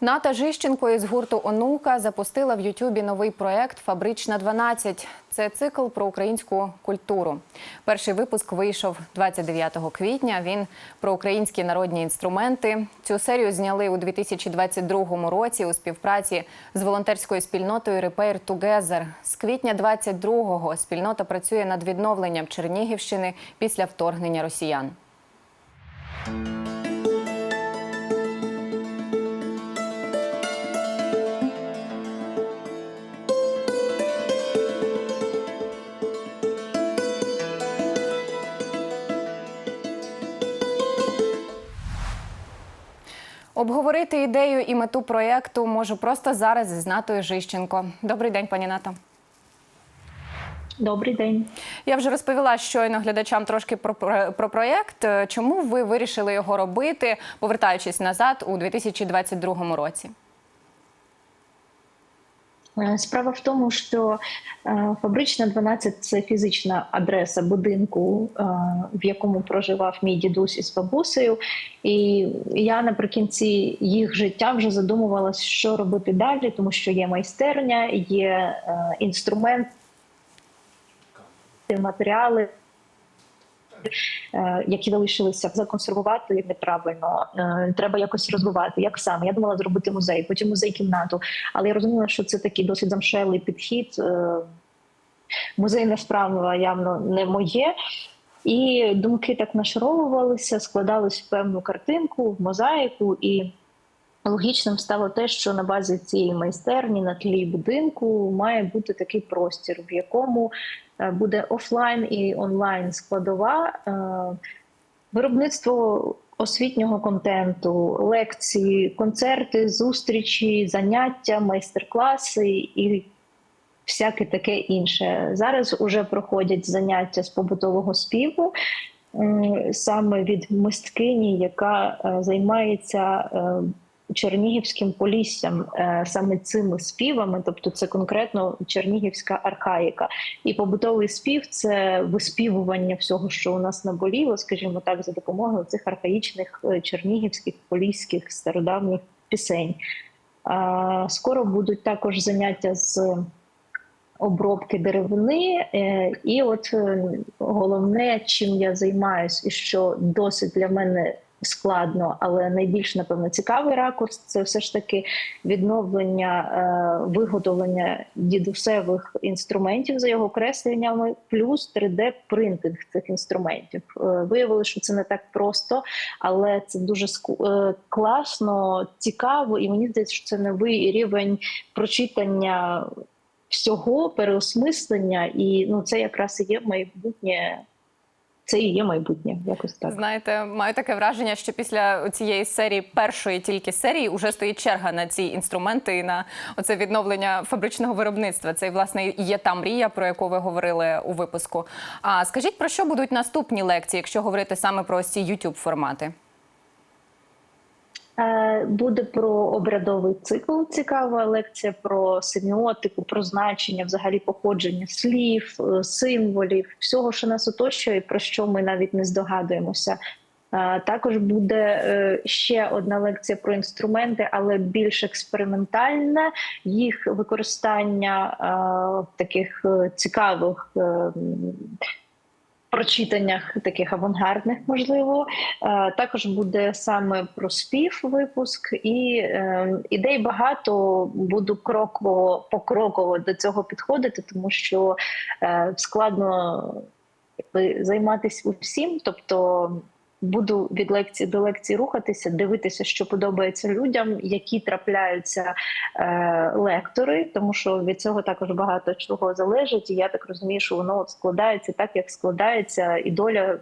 Ната Жищенко із гурту Онука запустила в Ютубі новий проект Фабрична 12. Це цикл про українську культуру. Перший випуск вийшов 29 квітня. Він про українські народні інструменти. Цю серію зняли у 2022 році у співпраці з волонтерською спільнотою Repair Together. З квітня 22-го спільнота працює над відновленням Чернігівщини після вторгнення росіян. Обговорити ідею і мету проєкту можу просто зараз з Натою Жищенко. Добрий день, пані Ната. Добрий день. Я вже розповіла щойно глядачам трошки про, про, про проєкт. Чому ви вирішили його робити, повертаючись назад у 2022 році? Е, Справа в тому, що е, фабрична 12 – це фізична адреса будинку, е, в якому проживав мій дідусь із бабусею. І я наприкінці їх життя вже задумувалася, що робити далі, тому що є майстерня, є інструмент, матеріали. Е, Які залишилися законсервувати неправильно, Е, треба якось розвивати. Як саме? Я думала зробити музей, потім музей кімнату. Але я розуміла, що це такий досить замшелий підхід. Е, Музейна справа явно не моє. І думки так нашаровувалися, складались в певну картинку, в мозаїку. І логічним стало те, що на базі цієї майстерні, на тлі будинку, має бути такий простір, в якому е, буде офлайн і онлайн складова. е, Виробництво освітнього контенту, лекції, концерти, зустрічі, заняття, майстер-класи і всяке таке інше. Зараз уже проходять заняття з побутового співу саме від мисткині, яка е, займається. Чернігівським поліссям е, саме цими співами, тобто це конкретно чернігівська архаїка, і побутовий спів це виспівування всього, що у нас наболіло, скажімо так, за допомогою цих архаїчних е, чернігівських поліських стародавніх пісень. Скоро будуть також заняття з обробки деревини, е, і от головне, чим я займаюсь, і що досить для мене складно, але найбільш напевно цікавий ракурс це все ж таки відновлення е, виготовлення дідусевих інструментів за його кресленнями, плюс 3D-принтинг цих інструментів. Е, Виявилося, що це не так просто, але це дуже е, класно, цікаво, і мені здається, що це новий рівень прочитання всього, переосмислення, і ну це якраз і є майбутнє. Це і є майбутнє, якось так. Знаєте, маю таке враження, що після цієї серії, першої тільки серії, вже стоїть черга на ці інструменти і на оце відновлення фабричного виробництва. Це власне є та мрія, про яку ви говорили у випуску. А скажіть, про що будуть наступні лекції, якщо говорити саме про ці youtube формати? Е, Буде про обрядовий цикл. Цікава лекція про семіотику, про значення, взагалі походження слів, е, символів, всього, що нас оточує, і про що ми навіть не здогадуємося. Е, Також буде ще одна лекція про інструменти, але більш експериментальне їх використання таких цікавих. Прочитаннях таких авангардних, можливо, Е, також буде саме про спів випуск, і е, ідей багато. Буду кроково покроково до цього підходити, тому що е, складно якби, займатися усім. Тобто буду від лекції до лекції рухатися, дивитися, що подобається людям, які трапляються е, лектори, тому що від цього також багато чого залежить. І я так розумію, що воно складається так, як складається, і доля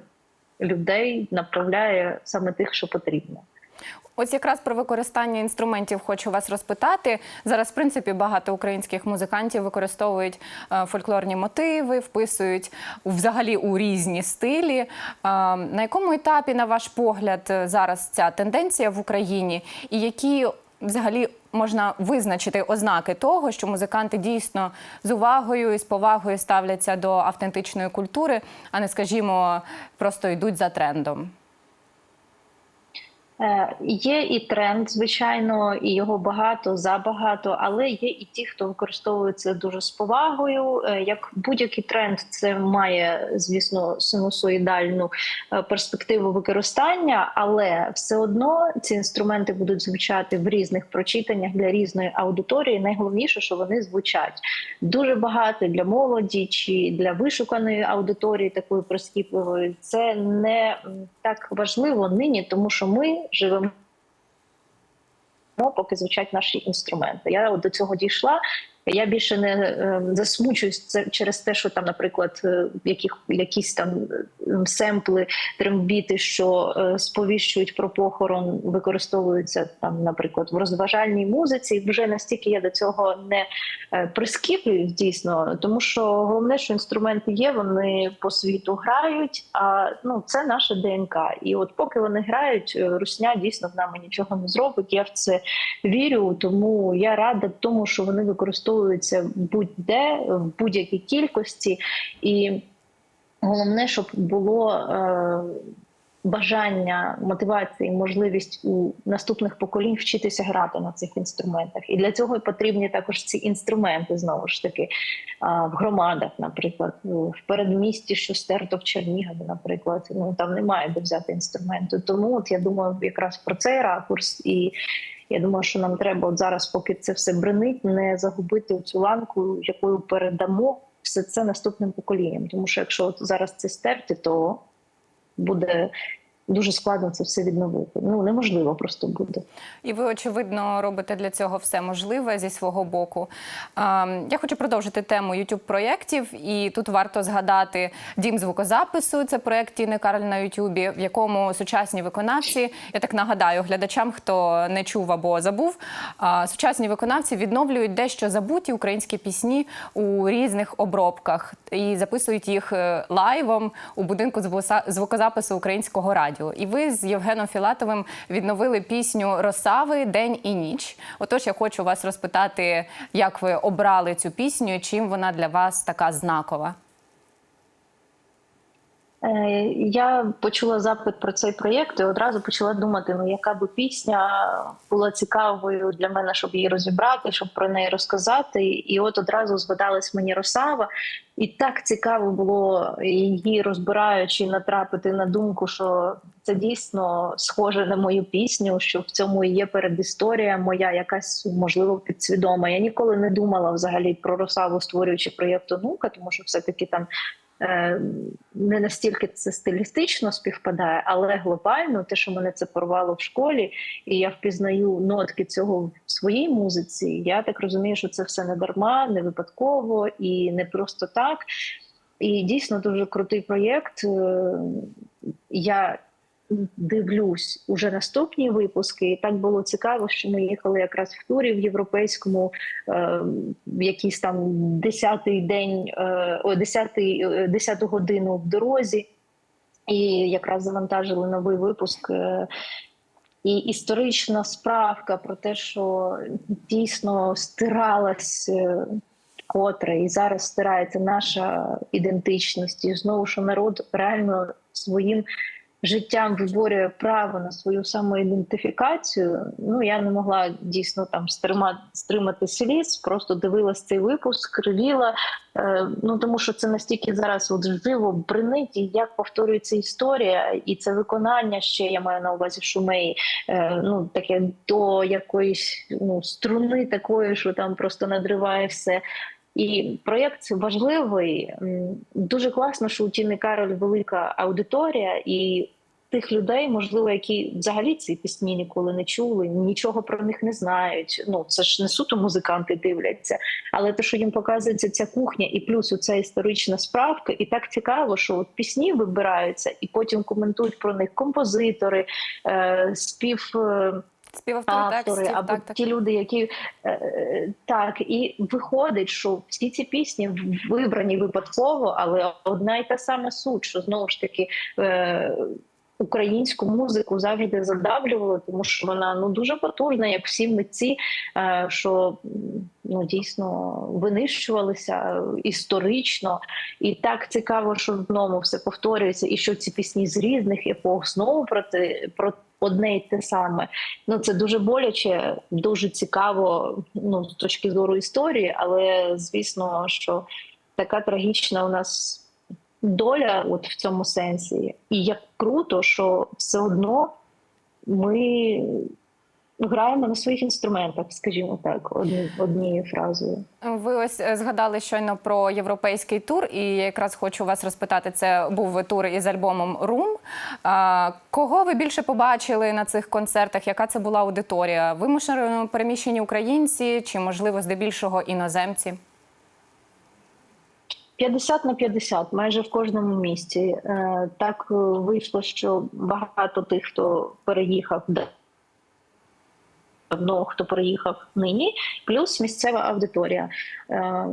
людей направляє саме тих, що потрібно. Ось якраз про використання інструментів хочу вас розпитати. Зараз, в принципі, багато українських музикантів використовують е, фольклорні мотиви, вписують взагалі у різні стилі. Е, на якому етапі, на ваш погляд, е, зараз ця тенденція в Україні, і які взагалі можна визначити ознаки того, що музиканти дійсно з увагою і з повагою ставляться до автентичної культури, а не, скажімо, просто йдуть за трендом? Е, Є і тренд, звичайно, і його багато, забагато, але є і ті, хто використовує це дуже з повагою. Е, Як будь-який тренд, це має, звісно, синусоїдальну е, перспективу використання, але все одно ці інструменти будуть звучати в різних прочитаннях для різної аудиторії. Найголовніше, що вони звучать дуже багато для молоді чи для вишуканої аудиторії, такої прискіпливої. Це не так важливо нині, тому що ми живемо. Поки звучать наші інструменти. Я до цього дійшла. Я більше не е, засмучуюсь через те, що там, наприклад, е, яких якісь там е, семпли, трембіти, що е, сповіщують про похорон, використовуються там, наприклад, в розважальній музиці. Вже настільки я до цього не е, прискіплююсь дійсно, тому що головне, що інструменти є, вони по світу грають. А ну це наша ДНК. І от поки вони грають, русня дійсно в нами нічого не зробить. Я в це вірю, тому я рада тому, що вони використовуються будь-де в будь-якій кількості, і головне, щоб було е, бажання, мотивація і можливість у наступних поколінь вчитися грати на цих інструментах. І для цього потрібні також ці інструменти знову ж таки а, в громадах, наприклад, в передмісті, що стерто в Чернігові, наприклад, ну там немає де взяти інструменти. Тому от я думаю, якраз про цей ракурс і. Я думаю, що нам треба от зараз, поки це все бренить, не загубити цю ланку, якою передамо все це наступним поколінням. Тому що якщо от зараз це стерти, то буде дуже складно це все відновити. Ну неможливо просто буде. І ви, очевидно, робите для цього все можливе зі свого боку. Я хочу продовжити тему youtube проєктів, і тут варто згадати дім звукозапису. Це проєкт Тіни Карль на Ютубі, в якому сучасні виконавці, я так нагадаю глядачам, хто не чув або забув. Сучасні виконавці відновлюють дещо забуті українські пісні у різних обробках і записують їх е, лайвом у будинку звукозапису українського радіо. І ви з Євгеном Філатовим відновили пісню Росави День і ніч. Отож, я хочу вас розпитати, як ви обрали цю пісню, чим вона для вас така знакова. Е, Я почула запит про цей проєкт і одразу почала думати: ну яка би пісня була цікавою для мене, щоб її розібрати, щоб про неї розказати. І от одразу згадалась мені Росава, і так цікаво було її розбираючи, натрапити на думку, що це дійсно схоже на мою пісню, що в цьому є передісторія моя, якась можливо підсвідома. Я ніколи не думала взагалі про Росаву, створюючи проєкт онука, тому що все таки там. Е, Не настільки це стилістично співпадає, але глобально те, що мене це порвало в школі, і я впізнаю нотки цього в своїй музиці. Я так розумію, що це все не дарма, не випадково і не просто так. І дійсно дуже крутий проєкт. Е, Я дивлюсь уже наступні випуски, і так було цікаво, що ми їхали якраз в турі в європейському е, якийсь там десятий день, е, десятий, е, десяту годину в дорозі, і якраз завантажили новий випуск. е, І історична справка про те, що дійсно стиралась е, котре, і зараз стирається наша ідентичність, і знову що народ реально своїм життям виборює право на свою самоідентифікацію. Ну я не могла дійсно там стримати, стримати сліз, просто дивилась цей випуск, кривіла. Е, ну тому що це настільки зараз от живо бринить, і як повторюється історія, і це виконання ще я маю на увазі шумеї. Е, ну таке до якоїсь ну струни такої, що там просто надриває все. І проєкт важливий. Дуже класно, що у Тіни Кароль велика аудиторія, і тих людей, можливо, які взагалі ці пісні ніколи не чули, нічого про них не знають. Ну це ж не суто музиканти дивляться, але те, що їм показується ця кухня, і плюс оця історична справка, і так цікаво, що от пісні вибираються, і потім коментують про них композитори, е, спів. е, автори або так, так. ті люди, які е, е, так і виходить, що всі ці пісні вибрані випадково, але одна й та сама суть, що знову ж таки. Е, Українську музику завжди задавлювали, тому що вона ну дуже потужна, як всі митці. е, Що ну дійсно винищувалися історично, і так цікаво, що в одному все повторюється, і що ці пісні з різних епох знову про те про одне й те саме. Ну це дуже боляче, дуже цікаво. Ну з точки зору історії, але звісно, що така трагічна у нас доля, от в цьому сенсі, і як круто, що все одно ми граємо на своїх інструментах, скажімо так, одні, однією фразою. Ви ось е, згадали щойно про європейський тур, і я якраз хочу вас розпитати. Це був тур із альбомом Рум. Кого ви більше побачили на цих концертах? Яка це була аудиторія? Вимушено переміщені українці чи, можливо, здебільшого іноземці? 50 на 50, майже в кожному місті. Е, Так е, вийшло, що багато тих, хто переїхав давно, хто переїхав нині, плюс місцева аудиторія. Е,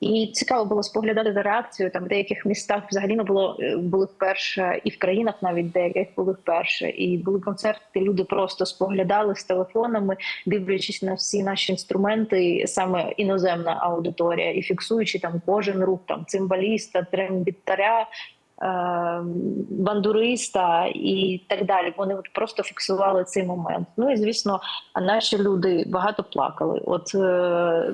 І цікаво було споглядати за реакцією. Там в деяких містах взагалі не було е, були вперше, і в країнах навіть деяких були вперше. І були концерти. Люди просто споглядали з телефонами, дивлячись на всі наші інструменти, саме іноземна аудиторія, і фіксуючи там кожен рух там цимбаліста, трембітаря. Е, Бандуриста і так далі. Вони от просто фіксували цей момент. Ну і звісно, наші люди багато плакали. От е,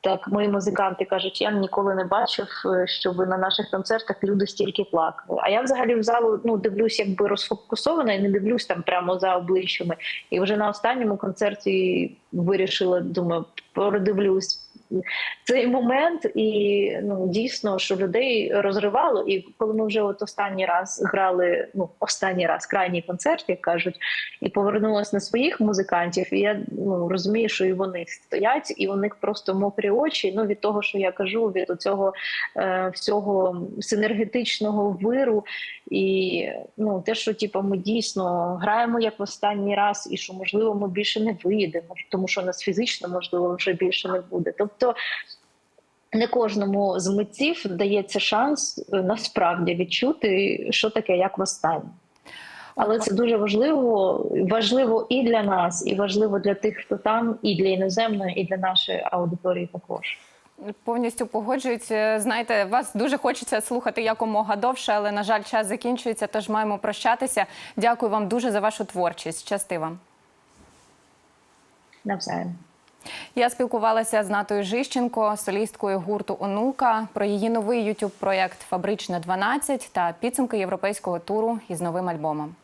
так, мої музиканти кажуть, я ніколи не бачив, е, щоб на наших концертах люди стільки плакали. А я взагалі в залу ну дивлюсь, якби розфокусована і не дивлюсь там прямо за обличчями. І вже на останньому концерті вирішила, думаю, продивлюсь цей момент, і ну дійсно, що людей розривало. І коли ми вже от останній раз грали, ну останній раз крайній концерт, як кажуть, і повернулася на своїх музикантів, і я ну розумію, що і вони стоять, і у них просто мокрі очі. Ну від того, що я кажу, від цього е, всього синергетичного виру, і ну те, що типу, ми дійсно граємо як в останній раз, і що можливо ми більше не вийдемо, тому що нас фізично можливо вже більше не буде. Тобто. Не кожному з митців дається шанс е, насправді відчути, що таке як востаннє. Але це дуже важливо, важливо і для нас, і важливо для тих, хто там, і для іноземної, і для нашої аудиторії також. Повністю погоджуються. Знаєте, вас дуже хочеться слухати якомога довше, але на жаль, час закінчується, тож маємо прощатися. Дякую вам дуже за вашу творчість. Щасти вам. Навзаєм. Я спілкувалася з Натою Жищенко, солісткою гурту Онука, про її новий youtube проєкт Фабрична 12 та підсумки європейського туру із новим альбомом.